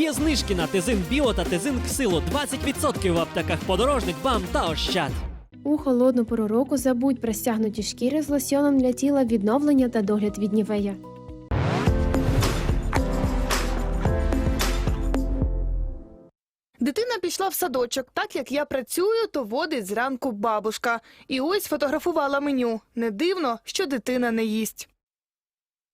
Є знижки на тизин біо та тизин ксило 20% в аптеках подорожник, бам та ощад. У холодну пору року забудь про стягнуті шкіри з лосьоном для тіла відновлення та догляд від нівея. Дитина пішла в садочок. Так як я працюю, то водить зранку бабушка. І ось фотографувала меню. Не дивно, що дитина не їсть.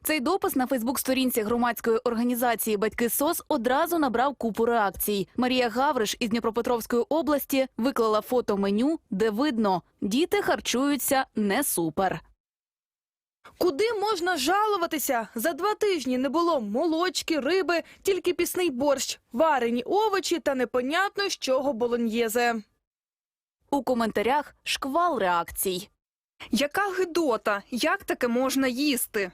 Цей допис на Фейсбук-сторінці громадської організації Батьки СОС одразу набрав купу реакцій. Марія Гавриш із Дніпропетровської області виклала фото меню, де видно, діти харчуються не супер. Куди можна жалуватися? За два тижні не було молочки, риби, тільки пісний борщ, варені овочі та непонятно з чого болоньєзе. У коментарях шквал реакцій. Яка гидота? Як таке можна їсти?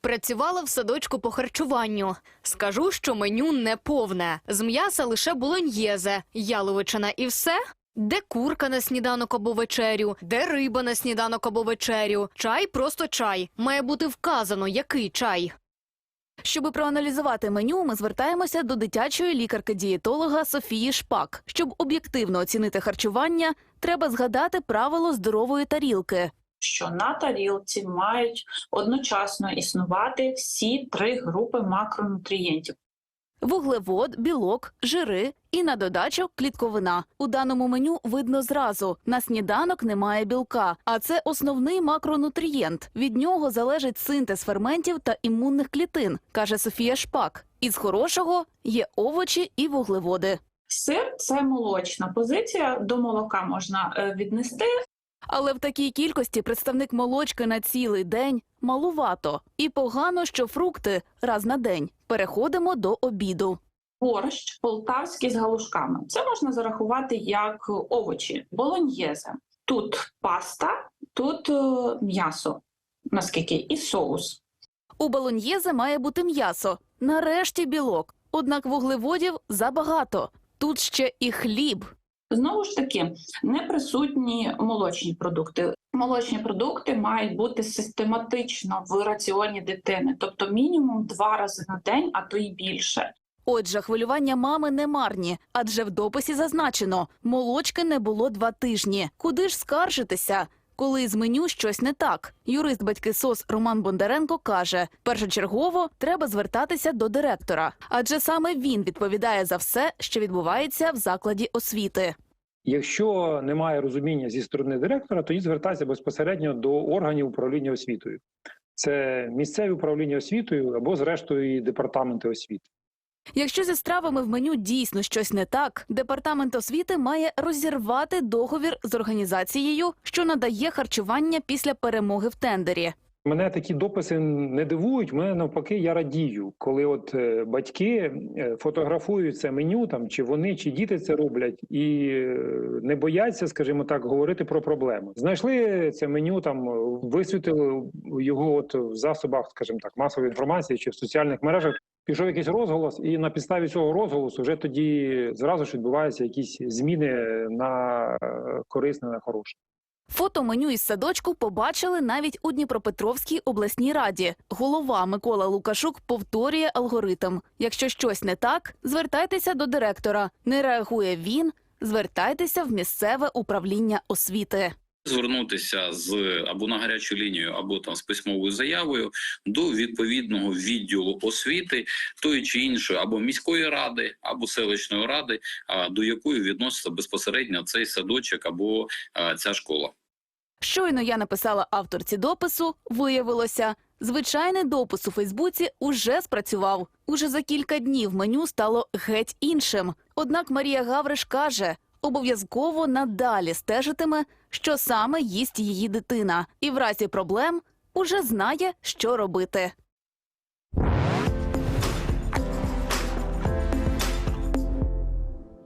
Працювала в садочку по харчуванню. Скажу, що меню не повне. З м'яса лише болоньєзе, яловичина і все. Де курка на сніданок або вечерю, де риба на сніданок або вечерю. Чай просто чай. Має бути вказано, який чай. Щоби проаналізувати меню, ми звертаємося до дитячої лікарки-дієтолога Софії Шпак. Щоб об'єктивно оцінити харчування, треба згадати правило здорової тарілки. Що на тарілці мають одночасно існувати всі три групи макронутрієнтів. Вуглевод, білок, жири і на додачу клітковина. У даному меню видно зразу: на сніданок немає білка, а це основний макронутрієнт. Від нього залежить синтез ферментів та імунних клітин, каже Софія Шпак. Із хорошого є овочі і вуглеводи. Сир це молочна позиція. До молока можна е, віднести. Але в такій кількості представник молочки на цілий день малувато. І погано, що фрукти раз на день. Переходимо до обіду. Борщ полтавський з галушками. Це можна зарахувати як овочі, болоньєзе. Тут паста, тут е, м'ясо, наскільки і соус. У балоньєзе має бути м'ясо. Нарешті білок. Однак вуглеводів забагато. Тут ще і хліб. Знову ж таки, не присутні молочні продукти. Молочні продукти мають бути систематично в раціоні дитини, тобто мінімум два рази на день, а то й більше. Отже, хвилювання мами не марні, адже в дописі зазначено: молочки не було два тижні. Куди ж скаржитися? Коли з меню щось не так, юрист батьки СОС Роман Бондаренко каже: першочергово треба звертатися до директора, адже саме він відповідає за все, що відбувається в закладі освіти. Якщо немає розуміння зі сторони директора, тоді звертатися безпосередньо до органів управління освітою. Це місцеві управління освітою або, зрештою, департаменти освіти. Якщо зі стравами в меню дійсно щось не так, департамент освіти має розірвати договір з організацією, що надає харчування після перемоги в тендері. Мене такі дописи не дивують. Мене навпаки, я радію, коли от е, батьки е, фотографують це меню, там чи вони, чи діти це роблять, і е, не бояться, скажімо так, говорити про проблеми. Знайшли це меню, там висвітили його от в засобах, скажімо так, масової інформації чи в соціальних мережах. Пішов якийсь розголос, і на підставі цього розголосу вже тоді зразу ж відбуваються якісь зміни на е, корисне, на хороше. Фото меню із садочку побачили навіть у Дніпропетровській обласній раді. Голова Микола Лукашук повторює алгоритм. Якщо щось не так, звертайтеся до директора. Не реагує він, звертайтеся в місцеве управління освіти. Звернутися з або на гарячу лінію, або там з письмовою заявою до відповідного відділу освіти тої чи іншої, або міської ради, або селищної ради, до якої відноситься безпосередньо цей садочок або ця школа. Щойно я написала авторці допису, виявилося, звичайний допис у Фейсбуці уже спрацював. Уже за кілька днів меню стало геть іншим. Однак Марія Гавриш каже, обов'язково надалі стежитиме, що саме їсть її дитина, і в разі проблем уже знає, що робити.